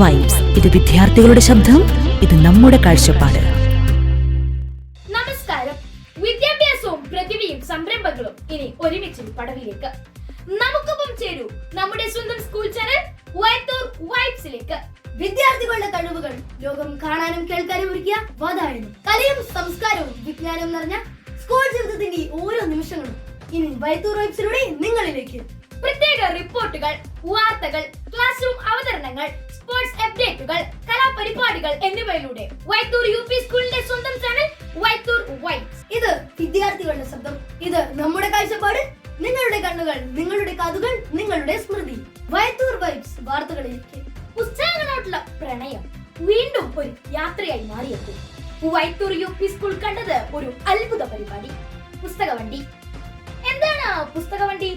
Vibes ഇത് വിദ്യാർത്ഥികളുടെ ശബ്ദം ഇത് നമ്മുടെ കാഴ്ചപ്പാട്. നമസ്കാരം. വിദ്യാഭ്യാസവും പ്രതിഭയും സംരംഭങ്ങളും ഇനി ഒരുമിച്ച് പടവിലേക്ക്. നമുക്കൊപ്പം ചേരൂ നമ്മുടെ സ്വന്തം സ്കൂൾ ചാനൽ വൈത്തൂർ വൈബ്സിലേക്ക് വിദ്യാർത്ഥികളുടെ കഴിവുകൾ ലോകം കാണാനും കേൾക്കാനും ഒരുക്കിയ വാതായനം കലയും സംസ്കാരവും വിജ്ഞാനവും നിറഞ്ഞ സ്കൂൾ ജീവിതത്തിന്റെ ഓരോ നിമിഷങ്ങളും ഇനി വൈത്തൂർ വൈബ്സിലൂടെ നിങ്ങളിലേക്ക്. പ്രത്യേക റിപ്പോർട്ടുകൾ വാർത്തകൾ ക്ലാസ് റൂം അവതരണങ്ങൾ സ്പോർട്സ് അപ്ഡേറ്റുകൾ കലാപരിപാടികൾ എന്നിവയിലൂടെ വൈത്തൂർ യു പി സ്കൂളിന്റെ സ്വന്തം ചാനൽ വൈത്തൂർ വൈബ്സ് ഇത് വിദ്യാർത്ഥികളുടെ ശബ്ദം. ഇത് നമ്മുടെ കാഴ്ചപ്പാട് നിങ്ങളുടെ കണ്ണുകൾ നിങ്ങളുടെ കഥകൾ നിങ്ങളുടെ സ്മൃതി. വൈത്തൂർ വൈബ്സ് വാർത്തകളിലേക്ക്. പുസ്തകങ്ങളോടുള്ള പ്രണയം വീണ്ടും ഒരു യാത്രയായി മാറിയെത്തി. വൈത്തൂർ യു പി സ്കൂൾ കണ്ടത് ഒരു അത്ഭുത പരിപാടി പുസ്തകവണ്ടി എന്താണ് പുസ്തകവണ്ടി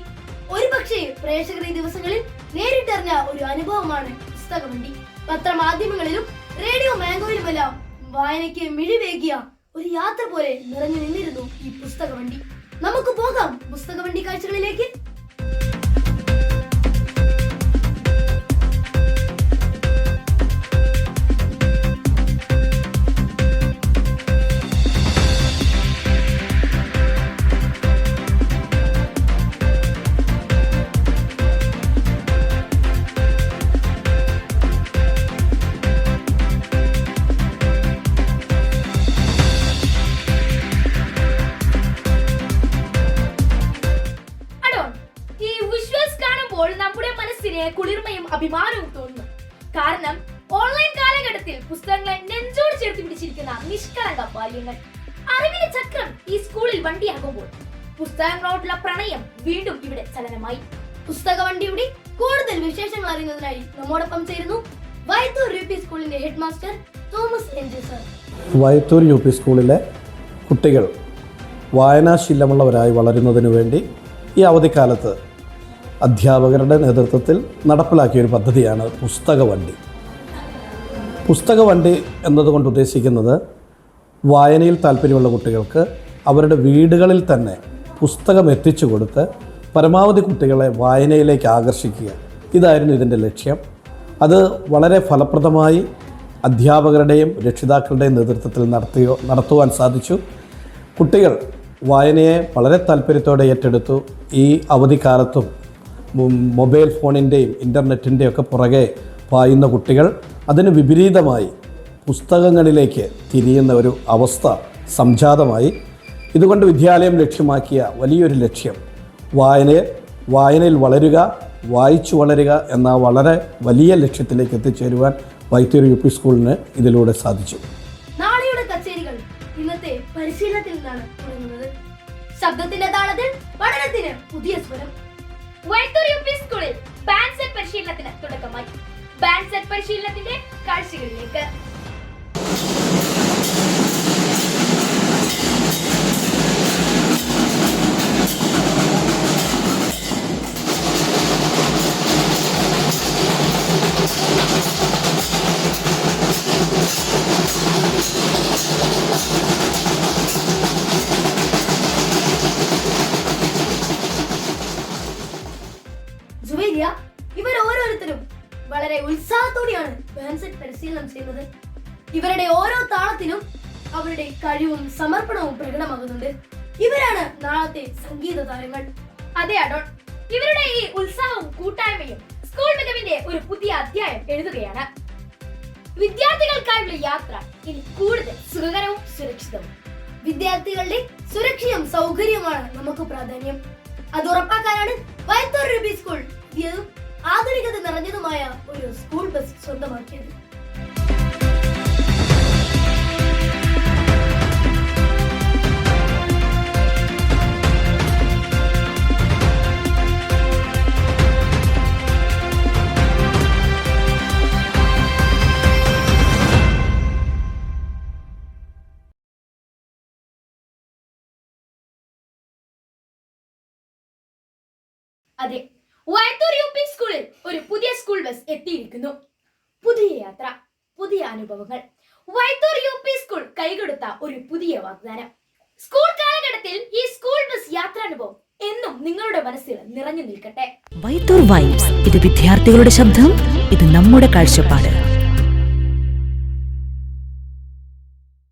ഒരുപക്ഷെ പ്രേക്ഷകർ ഈ ദിവസങ്ങളിൽ നേരിട്ടറിഞ്ഞ ഒരു അനുഭവമാണ് പുസ്തകവണ്ടി പത്രമാധ്യമങ്ങളിലും റേഡിയോ മാംഗോയിലുമെല്ലാം വായനയ്ക്ക് മിഴിവേകിയ ഒരു യാത്ര പോലെ നിറഞ്ഞു നിന്നിരുന്നു ഈ പുസ്തകവണ്ടി. നമുക്ക് പോകാം പുസ്തകവണ്ടി കാഴ്ചകളിലേക്ക്. നമ്മുടെ മനസ്സിന് കുളിർമയും അഭിമാനവും തോന്നുന്നു. കാരണം ഓൺലൈൻ കാലഘട്ടത്തിൽ പുസ്തകങ്ങളെ നെഞ്ചോട് ചേർത്ത് പിടിച്ചിരിക്കുന്ന നിഷ്കളങ്ക ബാല്യങ്ങൾ. അറിവിന്റെ ചക്രം ഈ സ്കൂളിൽ വണ്ടിയാകുമ്പോൾ പുസ്തകങ്ങളോടുള്ള പ്രണയം വീണ്ടും ഇവിടെ ചലനമായി. പുസ്തക വണ്ടിയുടെ കൂടുതൽ വിശേഷങ്ങൾ അറിയുന്നതിനായി നമ്മോടൊപ്പം ചേരുന്നു വൈത്തൂർ യു പി സ്കൂളിന്റെ head master Thomas N G sir. Vaithoor U P സ്കൂളിലെ കുട്ടികൾ വായനാശീലമുള്ളവരായി വളരുന്നതിനു വേണ്ടി ഈ അവധിക്കാലത്ത് അധ്യാപകരുടെ നേതൃത്വത്തിൽ നടപ്പിലാക്കിയ ഒരു പദ്ധതിയാണ് പുസ്തക വണ്ടി. പുസ്തക വണ്ടി എന്നതുകൊണ്ട് ഉദ്ദേശിക്കുന്നത് വായനയിൽ താല്പര്യമുള്ള കുട്ടികൾക്ക് അവരുടെ വീടുകളിൽ തന്നെ പുസ്തകം എത്തിച്ചു കൊടുത്ത് പരമാവധി കുട്ടികളെ വായനയിലേക്ക് ആകർഷിക്കുക. ഇതായിരുന്നു ഇതിന്റെ ലക്ഷ്യം. അത് വളരെ ഫലപ്രദമായി അധ്യാപകരുടെയും രക്ഷിതാക്കളുടെയും നേതൃത്വത്തിൽ നടത്തിയോ നടത്തുവാൻ സാധിച്ചു. കുട്ടികൾ വായനയെ വളരെ താല്പര്യത്തോടെ ഏറ്റെടുത്തു. ഈ അവധിക്കാലത്തും മൊബൈൽ ഫോണിന്റെയും ഇന്റർനെറ്റിന്റെയും ഒക്കെ പുറകെ പായുന്ന കുട്ടികൾ അതിന് വിപരീതമായി പുസ്തകങ്ങളിലേക്ക് തിരിയുന്ന ഒരു അവസ്ഥ സംജാതമായി. ഇതുകൊണ്ട് വിദ്യാലയം ലക്ഷ്യമാക്കിയ വലിയൊരു ലക്ഷ്യം വായനയെ വായനയിൽ വളരുക വായിച്ചു വളരുക എന്ന വളരെ വലിയ ലക്ഷ്യത്തിലേക്ക് എത്തിച്ചേരുവാൻ വൈത്തൂർ യു പി സ്കൂളിന് ഇതിലൂടെ സാധിച്ചു. കച്ചേരികൾ ഇന്നത്തെ ശബ്ദത്തിന്റെ താളത്തിൽ പഠനത്തിന് പുതിയ സ്വരം. വൈത്തൂർ യു പി സ്കൂളിൽ പരിശീലനത്തിന് തുടക്കമായി. ബാൻഡ് പരിശീലനത്തിന്റെ കാഴ്ചകളിലേക്ക്. പരിശീലനം ചെയ്യുന്നത് ഇവരുടെ ഓരോ താളത്തിനും അവരുടെ കഴിവും സമർപ്പണവും പ്രകടമാകുന്നുണ്ട്. ഇവരാണ് നാളത്തെ സംഗീത താരങ്ങൾ. അതെ അഡോൺ ഇവരുടെ ഈ ഉത്സാഹവും കൂട്ടായ്മയും സ്കൂൾ മികവിന്റെ ഒരു പുതിയ അധ്യായം എഴുതുകയാണ്. വിദ്യാർത്ഥികൾക്കായുള്ള യാത്ര ഇനി കൂടുതൽ സുഖകരവും സുരക്ഷിതവും. വിദ്യാർത്ഥികളുടെ സുരക്ഷയും സൗകര്യവുമാണ് നമുക്ക് പ്രാധാന്യം. അത് ഉറപ്പാക്കാനാണ് വയത്തൂർ രൂപി സ്കൂൾ. ആധുനികത നിറഞ്ഞതുമായ ഒരു സ്കൂൾ ബസ് സ്വന്തമാക്കിയത്. അതെ. വൈത്തൂർ യു ബസ് എത്തിയിരിക്കുന്നു. പുതിയ യാത്ര പുതിയ അനുഭവങ്ങൾ. വൈത്തൂർ യു പി സ്കൂൾ കൈകൊടുത്ത ഒരു പുതിയ വാഗ്ദാനം. സ്കൂൾ കാലഘട്ടത്തിൽ ഈ സ്കൂൾ ബസ് യാത്രാനുഭവം എന്നും നിങ്ങളുടെ മനസ്സിൽ നിറഞ്ഞു നിൽക്കട്ടെ. വൈത്തൂർ വൈബ്സ് ഇത് വിദ്യാർത്ഥികളുടെ ശബ്ദം ഇത് നമ്മുടെ കാഴ്ചപ്പാട്.